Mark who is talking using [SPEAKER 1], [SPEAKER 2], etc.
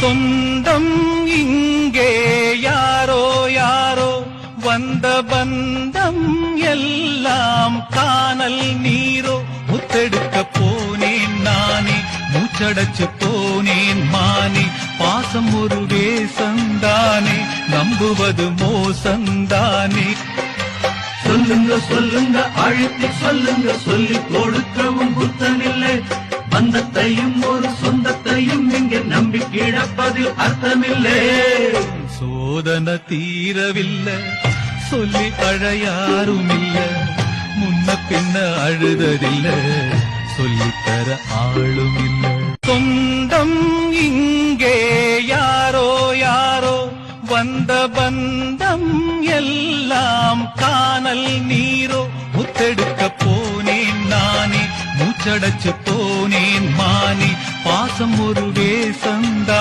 [SPEAKER 1] சொந்தம் இங்கே யாரோ யாரோ வந்த பந்தம் எல்லாம் காணல் நீரோ. முத்தெடுக்க போனேன் நானே மூச்சடைச்சு போனேன் மானே. பாசம் ஒரு வேசந்தானே நம்புவது மோசந்தானே
[SPEAKER 2] சொல்லுங்க சொல்லுங்க அழுத்தி சொல்லுங்க சொல்லி கொடுக்கவும் புத்தனில்லை. பந்தத்தையும் ஒரு கிடப்பதில் அர்த்தமில்லை.
[SPEAKER 1] சோதனை தீரவில்லை. சொல்லி அழையாரும் இல்ல முன்ன பின்ன அழுததில்ல. சொல்லித்தர ஆளும் இல்லை சொந்தம் இங்கே யாரோ யாரோ வந்த பந்தம் எல்லாம் காணல் நீரோ. முத்தெடுக்க போனேன் நானே மூச்சடைச்சு போனேன் மானே. பாசம் ஒரு வேசந்தா